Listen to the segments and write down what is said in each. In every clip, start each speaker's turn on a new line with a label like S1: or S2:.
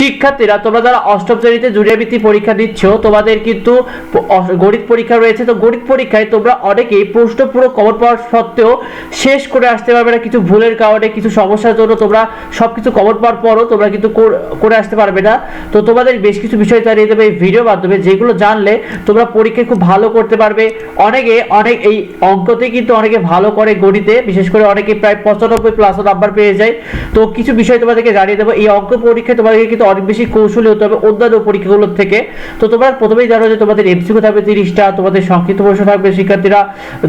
S1: শিক্ষার্থীরা, তোমরা যারা অষ্টম শ্রেণীতে জুড়িয়াবৃত্তি পরীক্ষা দিচ্ছ, তোমাদের কিন্তু গণিত পরীক্ষা রয়েছে। তো গণিত পরীক্ষায় তোমরা অনেকেই প্রশ্ন পুরো কভার পাওয়ার সত্ত্বেও শেষ করে আসতে পারবে না। কিছু ভুলের কারণে, কিছু সমস্যার জন্য তোমরা সবকিছু কভার পাওয়ার পরও তোমরা কিন্তু করে আসতে পারবে না। তো তোমাদের বেশ কিছু বিষয় জানিয়ে দেবে এই ভিডিওর মাধ্যমে। যেগুলো জানলে তোমরা পরীক্ষায় খুব ভালো করতে পারবে। অনেকে, অনেক এই অঙ্কতে কিন্তু অনেকে ভালো করে গণিতে, বিশেষ করে অনেকে প্রায় পঁচানব্বই প্লাস নাম্বার পেয়ে যায়। তো কিছু বিষয় তোমাদেরকে জানিয়ে দেবো। এই অঙ্ক পরীক্ষায় তোমাদেরকে কিন্তু অনেক বেশি কৌশলী হতে হবে অন্যান্য পরীক্ষাগুলোর থেকে। তো তোমরা প্রথমেই জানো যে তোমাদের এমসিকিউ থাকবে তিরিশটা, তোমাদের সংক্ষিপ্ত প্রশ্ন থাকবে শিক্ষার্থীরা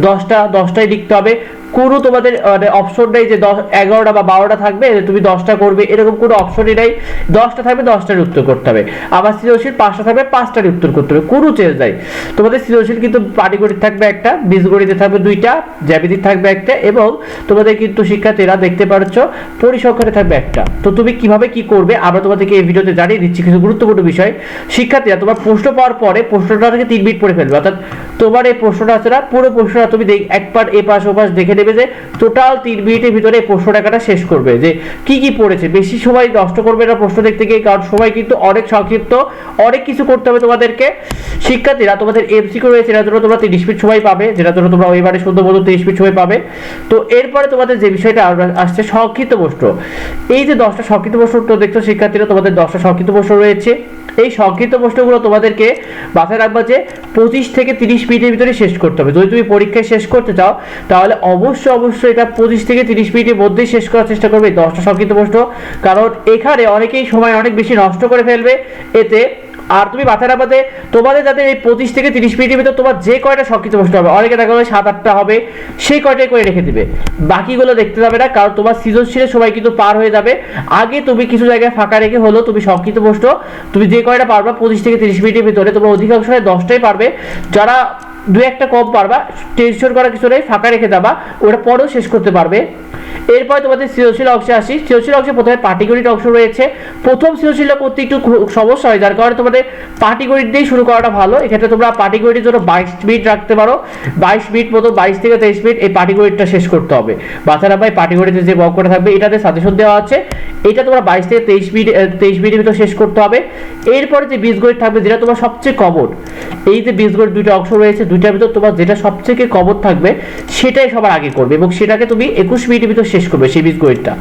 S1: দশটা দশটাই লিখতে হবে। কোনো তোমাদের মানে অপশন নেই যে দশ, এগারোটা বা বারোটা থাকবে তুমি দশটা করবে, এরকম কোনো অপশনই নেই। দশটা থাকবে, দশটার উত্তর করতে হবে। আবার সৃজনশীল পাঁচটা থাকবে, পাঁচটার উত্তর করতে হবে। কোনো চেঞ্জ নাই। তোমাদের সৃজনশীল কিন্তু পাটিগণিত থাকবে একটা, বীজগণিতে থাকবে দুইটা, জ্যামিতি থাকবে একটা, এবং তোমাদের কিন্তু শিক্ষার্থীরা দেখতে পাচ্ছ পরিসংখ্যানে থাকবে একটা। তো তুমি কীভাবে কি করবে, আমরা তোমাদেরকে এই ভিডিওতে জানিয়ে দিচ্ছি কিছু গুরুত্বপূর্ণ বিষয়। শিক্ষার্থীরা, তোমার প্রশ্ন পাওয়ার পরে প্রশ্নটা থেকে তিন মিনিট পড়ে ফেলবে। অর্থাৎ তোমার এই প্রশ্নটা আছে না, পুরো প্রশ্নটা তুমি দেখ- এক পার এ পাশ, ও পাশ দেখে নেবে যে টোটাল তিন মিনিটের ভিতরে প্রশ্ন টাকাটা শেষ করবে। যে কি কি পড়েছে? বেশি সময় নষ্ট করবে না প্রশ্ন দেখতে গিয়ে, কারণ সময় কিন্তু অনেক সংক্ষিপ্ত, অনেক কিছু করতে হবে তোমাদেরকে। শিক্ষার্থীরা, তোমাদের এমসিকিউ রয়েছে এটার জন্য তোমরা তিরিশ মিনিট সময় পাবে, যেটার জন্য তোমরা ওইবারে সুন্দর মতো তিরিশ মিনিট সময় পাবে। তো এরপরে তোমাদের যে বিষয়টা আসছে, সংক্ষিপ্ত প্রশ্ন। এই যে দশটা সংক্ষিপ্ত প্রশ্ন তো দেখছ, শিক্ষার্থীরা, তোমাদের দশটা সংক্ষিপ্ত প্রশ্ন রয়েছে। এই সংক্ষিপ্ত প্রশ্নগুলো তোমাদেরকে মাথায় রাখবা যে পঁচিশ থেকে তিরিশ মিনিটের ভিতরে শেষ করতে হবে। যদি তুমি পরীক্ষায় শেষ করতে চাও, তাহলে অবশ্যই অবশ্যই অবশ্যই এটা পঁচিশ থেকে তিরিশ মিনিটের মধ্যেই শেষ করার চেষ্টা করবে দশটা সংক্ষিপ্ত প্রশ্ন। কারণ এখানে অনেকেই সময় অনেক বেশি নষ্ট করে ফেলবে। এতে, আর তুমি মাথায় রাখবা যে, তোমাদের যাদের এই পঁচিশ থেকে তিরিশ মিনিটের ভিতর তোমার যে কয়টা সংক্ষিপ্ত প্রশ্ন হবে, অনেকে দেখা গেলো সাত আটটা হবে, সেই কয়টাই করে রেখে দিবে। বাকিগুলো দেখতে যাবে না, কারণ তোমার সৃজনশীলের সময় কিন্তু পার হয়ে যাবে। আগে তুমি কিছু জায়গায় ফাঁকা রেখে হলো তুমি সংক্ষিপ্ত প্রশ্ন, তুমি যে কয়টা পারবা পঁচিশ থেকে তিরিশ মিনিটের ভিতরে, তোমরা অধিকাংশ দশটাই পারবে। যারা দু একটা কম পারবা, টেনশন করা কিছু নেই, ফাঁকা রেখে দেবা ওটা পরেও শেষ করতে পারবে। এরপর তোমাদের সৃজনশীল অংশে আসি। সৃজনশীল অংশে প্রথমে পাটিগণিত অংশ রয়েছে। প্রথম সৃজনশীলটা করতে একটু সমস্যা হয়, যার কারণে তোমাদের পাটিগণিত দিয়েই শুরু করাটা ভালো। এক্ষেত্রে তোমরা পাটিগণিতের জন্য বাইশ মিনিট রাখতে পারো। বাইশ মিনিট মতো, বাইশ থেকে তেইশ মিনিট এই পাটিগণিতটা শেষ করতে হবে। বাচ্চারা ভাই পাটিগণিতের যে অঙ্কটা থাকবে, এটাতে সাজেশন দেওয়া আছে। এটা তোমরা বাইশ থেকে তেইশ মিনিট তেইশ মিনিটের ভিতর শেষ করতে হবে। এরপরে যে বীজগণিত থাকবে, যেটা তোমার সবচেয়ে কমন, এই যে বীজগণিত দুইটা অংশ রয়েছে, দুইটার ভিতর তোমার যেটা সবচেয়ে কমন থাকবে, সেটাই সবার আগে করবে এবং সেটাকে তুমি একুশ মিনিটের ভিতর শেষ করবে সেই বীজগণিতটা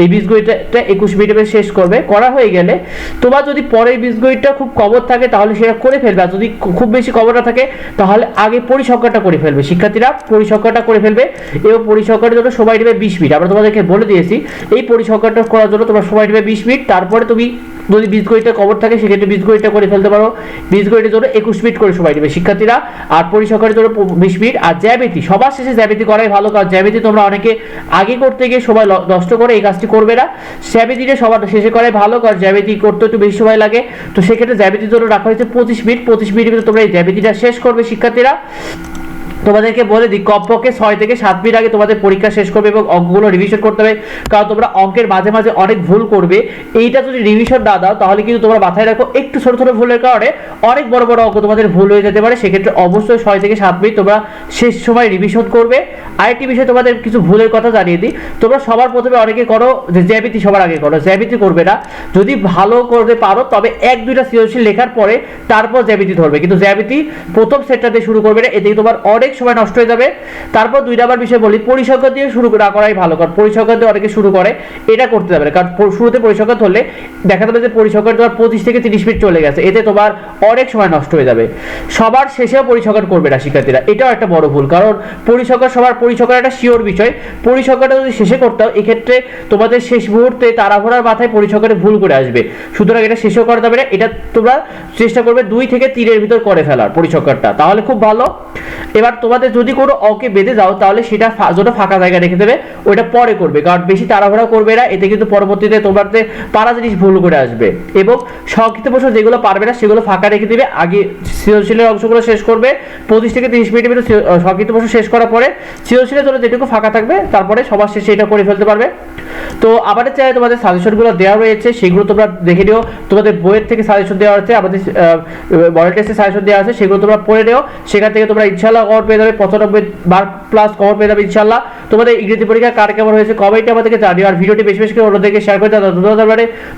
S1: এই বীজগণিতটা একুশ মিনিটে শেষ করবে। করা হয়ে গেলে তোমার যদি পরের বীজগণিতটা খুব কবর থাকে, তাহলে সেটা করে ফেলবে। যদি খুব বেশি কবরটা থাকে, তাহলে আগে পরিসংখ্যাটা করে ফেলবে। শিক্ষার্থীরা পরিসংখ্যাটা করে ফেলবে। এবং পরিসংখ্যাটার জন্য সময় নেবে বিশ মিনিট। আমরা তোমাদেরকে বলে দিয়েছি, এই পরিসংখ্যাটা করার জন্য তোমার সময় নেবে বিশ মিনিট। তারপরে তুমি যদি বীজগণিতটা কবর থাকে, সেক্ষেত্রে বীজগণিতটা করে ফেলতে পারো। বীজগণিতের জন্য একুশ মিনিট করে সময় নেবে, শিক্ষার্থীরা। আর পরিসংখ্যানের জন্য বিশ মিনিট। আর জ্যামিতি, সবার শেষে জ্যামিতি করাই ভালো, কারণ জ্যামিতি তোমরা অনেকে আগে করতে গিয়ে সময় নষ্ট করে, এই কাজটি করবে না। জ্যামিতিটা সবার শেষে করাই ভালো, কারণ জ্যামিতি করতে একটু বেশি সময় লাগে। তো সেক্ষেত্রে জ্যামিতির জন্য রাখা হয়েছে পঁচিশ মিনিট। পঁচিশ মিনিটের তোমরা এই জ্যামিতিটা শেষ করবে, শিক্ষার্থীরা। তোমাদেরকে বলে দিই, কমপক্ষে ছয় থেকে সাত মিনিট আগে তোমাদের পরীক্ষা শেষ করবে এবং অঙ্কগুলো রিভিশন করতে হবে। কারণ তোমরা অঙ্কের মাঝে মাঝে অনেক ভুল করবে। এইটা যদি রিভিশন না দাও, তাহলে কিন্তু তোমরা মাথায় রাখো, একটু ছোট ছোট ভুলের কারণে অনেক বড় বড় অঙ্ক তোমাদের ভুল হয়ে যেতে পারে। সেক্ষেত্রে অবশ্যই ছয় থেকে সাত মিনিট তোমরা শেষ সময় রিভিশন করবে। আরেকটি বিষয়ে তোমাদের কিছু ভুলের কথা জানিয়ে দিই। তোমরা সবার প্রথমে অনেকে করো, যে জ্যামিতি সবার আগে করো, জ্যামিতি করবে না। যদি ভালো করতে পারো, তবে এক দুইটা সৃজনশীল লেখার পরে তারপর জ্যামিতি ধরবে। কিন্তু জ্যামিতি প্রথম সেটটা দিয়ে শুরু করবে না। এতে তোমার অনেক সময় নষ্ট হয়ে যাবে। তারপর দুই নাম্বার বিষয় বলি পরিসংখ্যা দিয়ে শুরু না করাই ভালো, কারণ পরিসংখ্যা দিয়ে অনেকে শুরু করে, এটা করতে যাবে কারণ শুরুতে পরিসংখ্যা ধরলে দেখা যাবে যে পরিসংখ্যান তোমার পঁচিশ থেকে তিরিশ মিনিট চলে গেছে, এতে তোমার অনেক সময় নষ্ট হয়ে যাবে। সবার শেষেও পরিসংখ্যান করবে না শিক্ষার্থীরা এটাও একটা বড় ভুল, কারণ পরিসংখ্যান সবার, পরিসংখ্যান একটা শিওর বিষয়। পরিসংখ্যানটা যদি শেষে করতে হয়, এক্ষেত্রে তোমাদের শেষ মুহূর্তে তাড়াহুড়ার মাথায় পরিসংখ্যানে ভুল করে আসবে। সুতরাং এটা শেষও করা যাবে না, এটা তোমরা চেষ্টা করবে দুই থেকে তিনের ভিতর করে ফেলার পরিসংখ্যানটা, তাহলে খুব ভালো। এবার তোমাদের যদি কোনো অঙ্কে বেঁধে যাও, তাহলে সেটা জন্য ফাঁকা জায়গা রেখে দেবে। ওইটা পরে করবে, কারণ বেশি তাড়াহুড়া করবে না। এতে কিন্তু পরবর্তীতে তোমার যে পারা জিনিস ভুল করে আসবে। এবং সংক্ষিপ্ত প্রশ্ন যেগুলো পারবে না, সেগুলো ফাঁকা রেখে দিবে। আগে সৃজনশীলের অংশগুলো শেষ করবে। পঁচিশ থেকে তিরিশ মিনিটের ভিতরে সংক্ষিপ্ত প্রশ্ন শেষ করার পরে সৃজনশীলের জন্য যেটুকু ফাঁকা থাকবে, তারপরে সবার শেষে এটা করে ফেলতে পারবে। তো আমাদের চাই তোমাদের সাজেশনগুলো দেওয়া রয়েছে, সেগুলো তোমরা দেখে নিও। তোমাদের বইয়ের থেকে সাজেশন দেওয়া আছে, আমাদের মডেল টেস্টের সাজেশন দেওয়া আছে, সেগুলো তোমরা পড়ে নিও। সেখান থেকে তোমরা ইনশাল্লাহ করবে পেয়ে যাবে, পঁচানব্বই বার প্লাস কমন পেয়ে যাবে ইনশাল্লাহ তোমাদের ইংরেজি পরীক্ষা কার কেমন হয়েছে কমেন্টে আমাদেরকে জানিও। আর ভিডিওটি বেশি বেশি করে অন্যদেরকে শেয়ার করে দাও।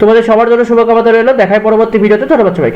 S1: তোমাদের সবার জন্য শুভকামনা রইল। দেখায় পরবর্তী ভিডিওতে। ধন্যবাদ সবাইকে।